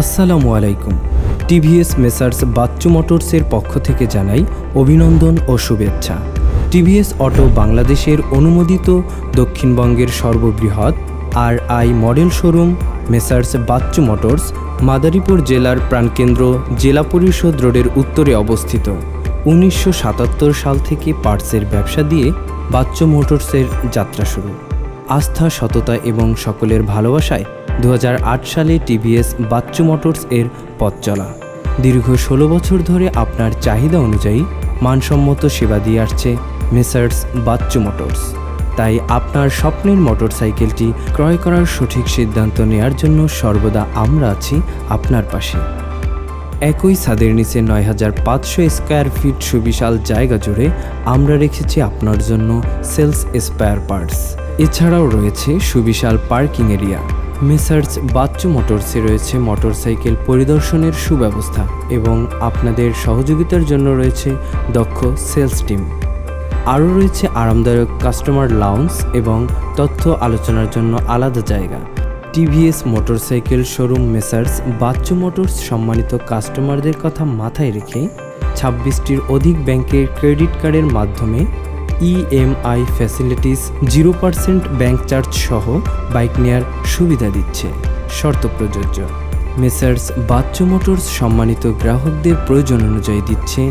আসসালামু আলাইকুম। TVS messrs Bachchu মোটরসের পক্ষ থেকে জানাই অভিনন্দন ও শুভেচ্ছা। টিভিএস অটো বাংলাদেশের অনুমোদিত দক্ষিণবঙ্গের সর্ববৃহৎ R I model showroom Messrs Bachchu motors Madaripur জেলার প্রাণকেন্দ্র জেলা পরিষদ রোডের উত্তরে অবস্থিত। উনিশশো সাতাত্তর সাল থেকে পার্টসের ব্যবসা দিয়ে বাচ্চু মোটরসের যাত্রা শুরু। আস্থা, সততা এবং সকলের ভালোবাসায় দু হাজার আট সালে টিভিএস বাচ্চু মোটরস এর পথ চলা। দীর্ঘ ষোলো বছর ধরে আপনার চাহিদা অনুযায়ী মানসম্মত সেবা দিয়ে আসছে মেসার্স বাচ্চু মোটরস। তাই আপনার স্বপ্নের মোটরসাইকেলটি ক্রয় করার সঠিক সিদ্ধান্ত নেয়ার জন্য সর্বদা আমরা আছি আপনার পাশে। একই ছাদের নিচে নয় হাজার পাঁচশো স্কোয়ার ফিট সুবিশাল জায়গা জুড়ে আমরা রেখেছি আপনার জন্য সেলস স্পেয়ার পার্টস। এছাড়াও রয়েছে সুবিশাল পার্কিং এরিয়া। মেসার্স বাচ্চু মোটরসে রয়েছে মোটরসাইকেল পরিদর্শনের সুব্যবস্থা এবং আপনাদের সহযোগিতার জন্য রয়েছে দক্ষ সেলস টিম। আরও রয়েছে আরামদায়ক কাস্টমার লাউন্স এবং তথ্য আলোচনার জন্য আলাদা জায়গা। TVS motorcycle showroom Messrs Bachchu motors সম্মানিত কাস্টমারদের কথা মাথায় রেখে ছাব্বিশটির অধিক ব্যাংকের ক্রেডিট কার্ডের মাধ্যমে EMI facilities zero percent bank charge সহ বাইক নেয়ার সুবিধা দিচ্ছে। শর্ত প্রযোজ্য। মেসার্স বাচ্চ মোটরস সম্মানিত গ্রাহকদের প্রয়োজন অনুযায়ী দিচ্ছে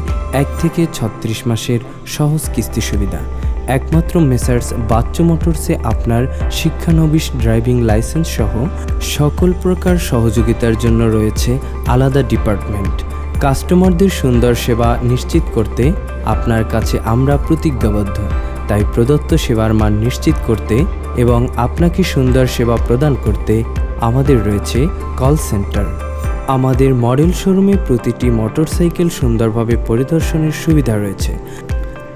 এক থেকে ছত্রিশ মাসের সহজ কিস্তি সুবিধা। একমাত্র মেসার্স বাচ্চ মোটরসে আপনার শিক্ষানবিশ ড্রাইভিং লাইসেন্স সহ সকল প্রকার সহযোগিতার জন্য রয়েছে আলাদা ডিপার্টমেন্ট। কাস্টমারদের সুন্দর সেবা নিশ্চিত করতে আপনার কাছে আমরা প্রতিজ্ঞাবদ্ধ। তাই প্রদত্ত সেবার মান নিশ্চিত করতে এবং আপনাকে সুন্দর সেবা প্রদান করতে আমাদের রয়েছে কল সেন্টার। আমাদের মডেল শোরুমে প্রতিটি মোটরসাইকেল সুন্দরভাবে পরিদর্শনের সুবিধা রয়েছে।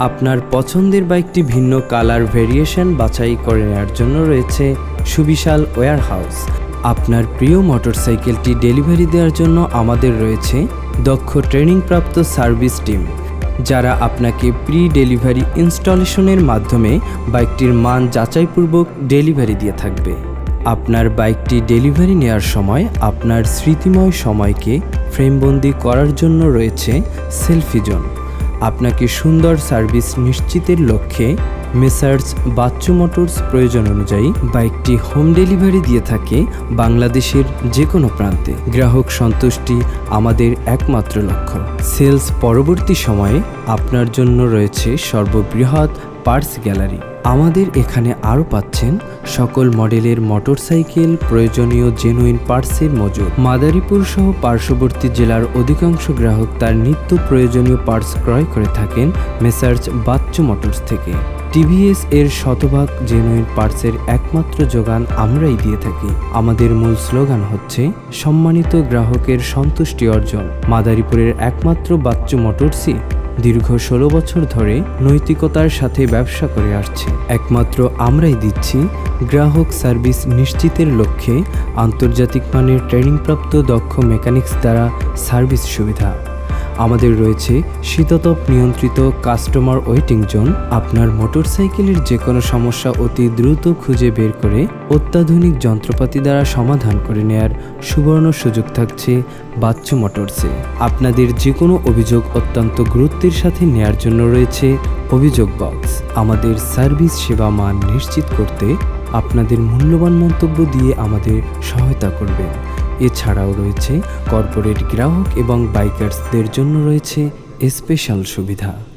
আপনার পছন্দের বাইকটি ভিন্ন কালার ভেরিয়েশন বাছাই করে নেওয়ার জন্য রয়েছে সুবিশাল ওয়ার হাউস আপনার প্রিয় মোটরসাইকেলটি ডেলিভারি দেওয়ার জন্য আমাদের রয়েছে দক্ষ ট্রেনিংপ্রাপ্ত সার্ভিস টিম, যারা আপনাকে প্রি ডেলিভারি ইনস্টলেশনের মাধ্যমে বাইকটির মান যাচাইপূর্বক ডেলিভারি দিয়ে থাকবে। আপনার বাইকটি ডেলিভারি নেওয়ার সময় আপনার স্মৃতিময় সময়কে ফ্রেমবন্দি করার জন্য রয়েছে সেলফি জোন। আপনাকে সুন্দর সার্ভিস নিশ্চিতের লক্ষ্যে মেসার্স বাচ্চু মোটরস প্রয়োজন অনুযায়ী বাইকটি হোম ডেলিভারি দিয়ে থাকে বাংলাদেশের যে কোনো প্রান্তে। গ্রাহক সন্তুষ্টি আমাদের একমাত্র লক্ষ্য। সেলস পরবর্তী সময়ে আপনার জন্য রয়েছে সর্ববৃহৎ পার্টস গ্যালারি। আমাদের এখানে আরও পাচ্ছেন সকল মডেলের মোটরসাইকেল, প্রয়োজনীয় জেনুইন পার্টসের মজুদ। মাদারীপুর সহ পার্শ্ববর্তী জেলার অধিকাংশ গ্রাহক তার নিত্য প্রয়োজনীয় পার্টস ক্রয় করে থাকেন মেসার্চ বাচ্চু মোটরস থেকে। টিভিএস এর শতভাগ জেনুইন পার্টসের একমাত্র যোগান আমরাই দিয়ে থাকি। আমাদের মূল স্লোগান হচ্ছে, সম্মানিত গ্রাহকের সন্তুষ্টি অর্জন। মাদারীপুরের একমাত্র বাচ্চু মোটরসি দীর্ঘ ষোলো বছর ধরে নৈতিকতার সাথে ব্যবসা করে আসছে। একমাত্র আমরাই দিচ্ছি গ্রাহক সার্ভিস নিশ্চিতের লক্ষ্যে আন্তর্জাতিক মানের ট্রেনিংপ্রাপ্ত দক্ষ মেকানিক্স দ্বারা সার্ভিস সুবিধা। আমাদের রয়েছে শীততপ নিয়ন্ত্রিত কাস্টমার ওয়েটিং জোন। আপনার মোটরসাইকেলের যে কোনো সমস্যা অতি দ্রুত খুঁজে বের করে অত্যাধুনিক যন্ত্রপাতি দ্বারা সমাধান করে নেয়ার সুবর্ণ সুযোগ থাকছে বাচ্চু মোটরসে। আপনাদের যে কোনো অভিযোগ অত্যন্ত গুরুত্বের সাথে নেয়ার জন্য রয়েছে অভিযোগ বক্স। আমাদের সার্ভিস সেবা মান নিশ্চিত করতে আপনাদের মূল্যবান মন্তব্য দিয়ে আমাদের সহায়তা করবেন। এছাড়াও রয়েছে কর্পোরেট গ্রাহক এবং বাইকার্সদের জন্য রয়েছে স্পেশাল সুবিধা।